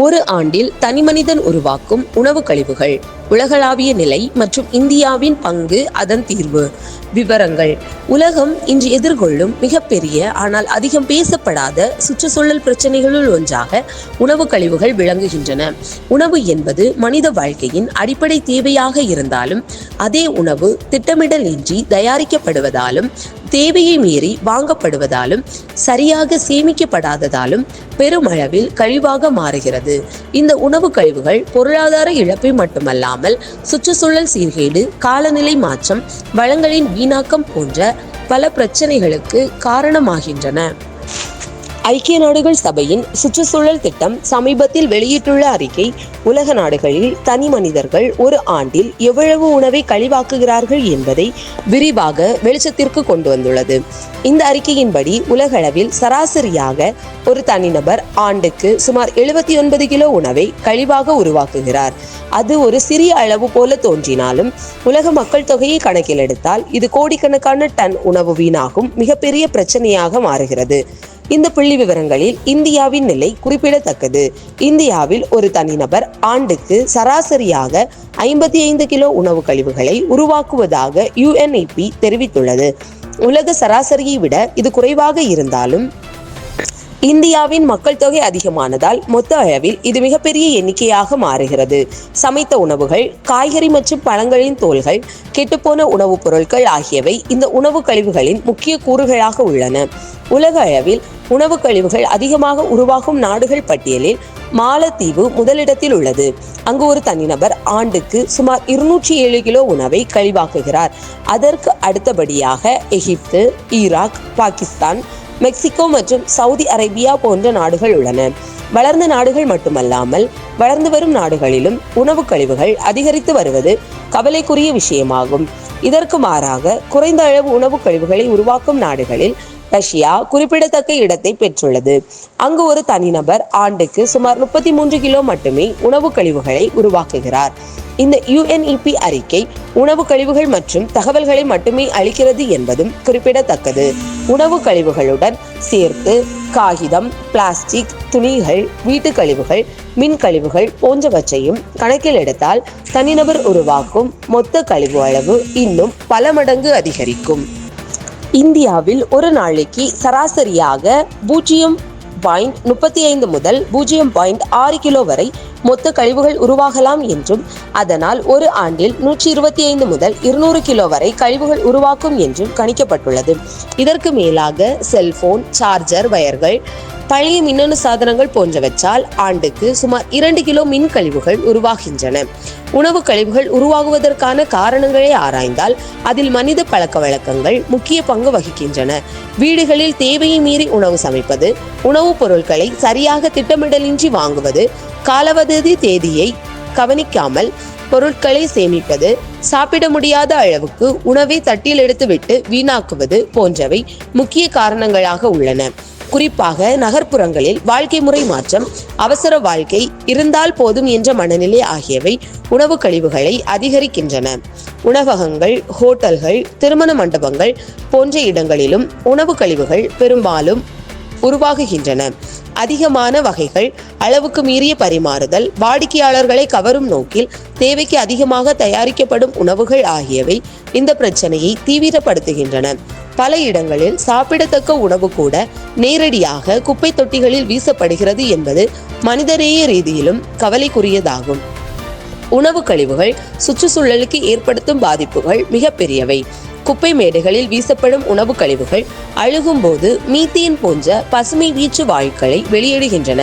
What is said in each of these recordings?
ஒரு ஆண்டில் தனிமனிதன் உருவாக்கும் உணவு கழிவுகள். உலகளாவிய நிலை மற்றும் இந்தியாவின் பங்கு அதன் தீர்வு. விவரங்கள். உலகம் இன்று எதிர்கொள்ளும் மிகப்பெரிய ஆனால் அதிகம் பேசப்படாத சுற்றுச்சூழல் பிரச்சனைகளுள் ஒன்றாக உணவு கழிவுகள் விளங்குகின்றன. உணவு என்பது மனித வாழ்க்கையின் அடிப்படை தேவையாக இருந்தாலும் அதே உணவு திட்டமிடல் இன்றி தயாரிக்கப்படுவதாலும் தேவையை மீறி வாங்கப்படுவதாலும் சரியாக சேமிக்கப்படாததாலும் பெருமளவில் கழிவாக மாறுகிறது. இந்த உணவு கழிவுகள் பொருளாதார இழப்பை மட்டுமல்லாமல் சுற்றுச்சூழல் சீர்கேடு காலநிலை மாற்றம் வளங்களின் வீணாக்கம் போன்ற பல பிரச்சனைகளுக்கு காரணமாகின்றன. ஐக்கிய நாடுகள் சபையின் சுற்றுச்சூழல் திட்டம் சமீபத்தில் வெளியிட்டுள்ள அறிக்கை உலக நாடுகளில் தனி மனிதர்கள் ஒரு ஆண்டில் எவ்வளவு உணவை கழிவாக்குகிறார்கள் என்பதை விரிவாக வெளிச்சத்திற்கு கொண்டு வந்துள்ளது. இந்த அறிக்கையின்படி உலகளவில் சராசரியாக ஒரு தனிநபர் ஆண்டுக்கு சுமார் எழுபத்தி ஒன்பது கிலோ உணவை கழிவாக உருவாக்குகிறார். அது ஒரு சிறிய அளவு போல தோன்றினாலும் உலக மக்கள் தொகையை கணக்கில் எடுத்தால் இது கோடிக்கணக்கான டன் உணவு வீணாகும் மிகப்பெரிய பிரச்சனையாக மாறுகிறது. இந்த புள்ளி விவரங்களில் இந்தியாவின் நிலை குறிப்பிடத்தக்கது. இந்தியாவில் ஒரு தனிநபர் ஆண்டுக்கு சராசரியாக ஐம்பத்தி ஐந்து கிலோ உணவு கழிவுகளை உருவாக்குவதாக யுஎன்இபி தெரிவித்துள்ளது. உலக சராசரியை விட இது குறைவாக இருந்தாலும் இந்தியாவின் மக்கள் தொகை அதிகமானதால் மொத்த அளவில் இது மிகப்பெரிய எண்ணிக்கையாக மாறுகிறது. சமைத்த உணவுகள் காய்கறி மற்றும் பழங்களின் தோல்கள் கெட்டுப்போன உணவுப் பொருட்கள் ஆகியவை இந்த உணவு கழிவுகளின் முக்கிய கூறுகளாக உள்ளன. உலக அளவில் உணவு கழிவுகள் அதிகமாக உருவாகும் நாடுகள் பட்டியலில் மாலத்தீவு முதலிடத்தில் உள்ளது. அங்கு ஒரு தனிநபர் ஆண்டுக்கு சுமார் இருநூற்றி ஏழு கிலோ உணவை கழிவாக்குகிறார். அதற்கு அடுத்தபடியாக எகிப்து ஈராக் பாகிஸ்தான் மெக்சிகோ மற்றும் சவுதி அரேபியா போன்ற நாடுகள் உள்ளன. வளர்ந்த நாடுகள் மட்டுமல்லாமல் வளர்ந்து வரும் நாடுகளிலும் உணவு கழிவுகள் அதிகரித்து வருவது கவலைக்குரிய விஷயமாகும். இதற்கு மாறாக குறைந்த அளவு உணவு கழிவுகளை உருவாக்கும் நாடுகளில் ரஷ்யா குறிப்பிடத்தக்க இடத்தை பெற்றுள்ளது. அங்கு ஒரு தனிநபர் ஆண்டுக்கு சுமார் முப்பத்தி மூன்று கிலோ மட்டுமே உணவு கழிவுகளை உருவாக்குகிறார். இந்த யுஎன்இபி அறிக்கை உணவு கழிவுகள் மற்றும் தகவல்களை மட்டுமே அளிக்கிறது என்பதும் குறிப்பிடத்தக்கது. உணவு கழிவுகளுடன் சேர்த்து காகிதம் பிளாஸ்டிக் துணிகள் வீட்டு கழிவுகள் மின் கழிவுகள் போன்றவற்றையும் கணக்கில் எடுத்தால் தனிநபர் உருவாக்கும் மொத்த கழிவு அளவு இன்னும் பல மடங்கு அதிகரிக்கும். இந்தியாவில் ஒரு நாளைக்கு சராசரியாக பூஜ்ஜியம் பாயிண்ட் முப்பத்தி ஐந்து முதல் பூஜ்ஜியம் பாயிண்ட் ஆறு கிலோ வரை மொத்த கழிவுகள் உருவாகலாம் என்றும் அதனால் ஒரு ஆண்டில் நூற்றி இருபத்தி ஐந்து முதல் இருநூறு கிலோ வரை கழிவுகள் உருவாக்கும் என்றும் கணிக்கப்பட்டுள்ளது. இதற்கு மேலாக செல்போன் சார்ஜர் வயர்கள் பழைய மின்னணு சாதனங்கள் போன்றவற்றால் ஆண்டுக்கு சுமார் இரண்டு கிலோ மின் கழிவுகள் உருவாகின்றன. உணவு கழிவுகள் உருவாகுவதற்கான காரணங்களை ஆராய்ந்தால் அதில் மனித பழக்க வழக்கங்கள் முக்கிய பங்கு வகிக்கின்றன. வீடுகளில் தேவையை மீறி உணவு சமைப்பது உணவுப் பொருட்களை சரியாக திட்டமிடலின்றி வாங்குவது காலவதி தேதியை கவனிக்காமல் பொருட்களை சேமிப்பது சாப்பிட முடியாத அளவுக்கு உணவை தட்டில் எடுத்துவிட்டு வீணாக்குவது போன்றவை முக்கிய காரணங்களாக உள்ளன. குறிப்பாக நகர்ப்புறங்களில் வாழ்க்கை முறை மாற்றம் அவசர வாழ்க்கை இருந்தால் போதும் என்ற மனநிலை ஆகியவை உணவு கழிவுகளை அதிகரிக்கின்றன. உணவகங்கள் ஹோட்டல்கள் திருமண மண்டபங்கள் போன்ற இடங்களிலும் உணவு கழிவுகள் பெரும்பாலும் உருவாகுகின்றன. அதிகமான வகைகள் அளவுக்கு மீறிய பரிமாறுதல் வாடிக்கையாளர்களை கவரும் நோக்கில் தேவைக்கு அதிகமாக தயாரிக்கப்படும் உணவுகள் ஆகியவை இந்த பிரச்சனையை தீவிரப்படுத்துகின்றன. பல இடங்களில் சாப்பிடத்தக்க உணவு கூட நேரடியாக குப்பை தொட்டிகளில் வீசப்படுகிறது என்பது மனிதநேய ரீதியிலும் கவலைக்குரியதாகும். உணவு கழிவுகள் சுற்றுச்சூழலுக்கு ஏற்படுத்தும் பாதிப்புகள் மிகப்பெரியவை. குப்பை மேடைகளில் வீசப்படும் உணவு கழிவுகள் அழுகும்போது மீத்தேன் போன்ற பசுமை வீச்சு வாயுக்களை வெளியிடுகின்றன.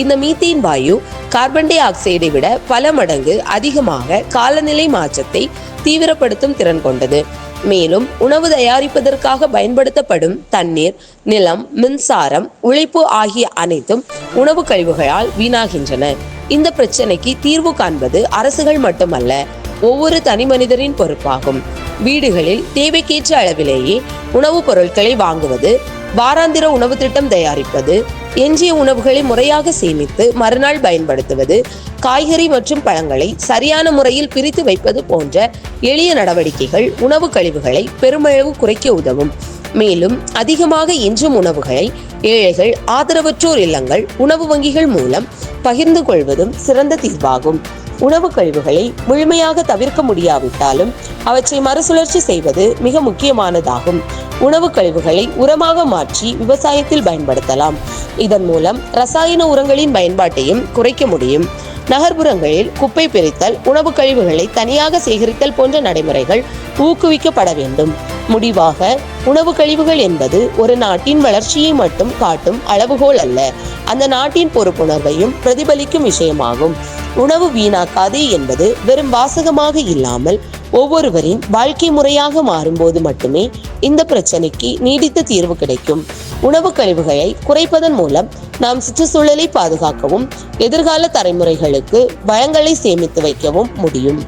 இந்த மீத்தேன் வாயு கார்பன் டை ஆக்சைடை விட பல மடங்கு அதிகமாக காலநிலை மாற்றத்தை தீவிரப்படுத்தும் திறன் கொண்டது. மேலும் உணவு தயாரிப்பதற்காக பயன்படுத்தப்படும் தண்ணீர் நிலம் மின்சாரம் உழைப்பு ஆகிய அனைத்தும் உணவு கழிவுகளால் வீணாகின்றன. இந்த பிரச்சனைக்கு தீர்வு காண்பது அரசுகள் மட்டுமல்ல ஒவ்வொரு தனி மனிதரின் பொறுப்பாகும். வீடுகளில் தேவைக்கேற்ற அளவிலேயே உணவுப் பொருட்களை வாங்குவது வாராந்திர உணவு திட்டம் தயாரிப்பது எஞ்சிய உணவுகளை முறையாக சேமித்து மறுநாள் பயன்படுத்துவது காய்கறி மற்றும் பழங்களை சரியான முறையில் பிரித்து வைப்பது போன்ற எளிய நடவடிக்கைகள் உணவு கழிவுகளை பெருமளவு குறைக்க உதவும். மேலும் அதிகமாக எஞ்சும் உணவுகளை ஏழைகள் ஆதரவற்றோர் இல்லங்கள் உணவு வங்கிகள் மூலம் பகிர்ந்து கொள்வதும் சிறந்த தீர்வாகும். உணவு கழிவுகளை முழுமையாக தவிர்க்க முடியாவிட்டாலும் அவற்றை மறுசுழற்சி செய்வது மிக முக்கியமானதாகும். உணவு கழிவுகளை உரமாக மாற்றி விவசாயத்தில் பயன்படுத்தலாம். இதன் மூலம் ரசாயன உரங்களின் பயன்பாட்டையும் குறைக்க முடியும். நகர்ப்புறங்களில் குப்பை பிரித்தல் உணவு கழிவுகளை தனியாக சேகரித்தல் போன்ற நடைமுறைகள் ஊக்குவிக்கப்பட வேண்டும். முடிவாக உணவு கழிவுகள் என்பது ஒரு நாட்டின் வளர்ச்சியை மட்டும் காட்டும் அளவுகோல் அல்ல. அந்த நாட்டின் பொறுப்புணர்வையும் பிரதிபலிக்கும் விஷயமாகும். உணவு வீணாக்காது என்பது வெறும் வாசகமாக இல்லாமல் ஒவ்வொருவரின் வாழ்க்கை முறையாக மாறும்போது மட்டுமே இந்த பிரச்சனைக்கு நீடித்த தீர்வு கிடைக்கும். உணவு கழிவுகளை குறைப்பதன் மூலம் நாம் சுற்றுச்சூழலை பாதுகாக்கவும் எதிர்கால தலைமுறைகளுக்கு பயங்களை சேமித்து வைக்கவும் முடியும்.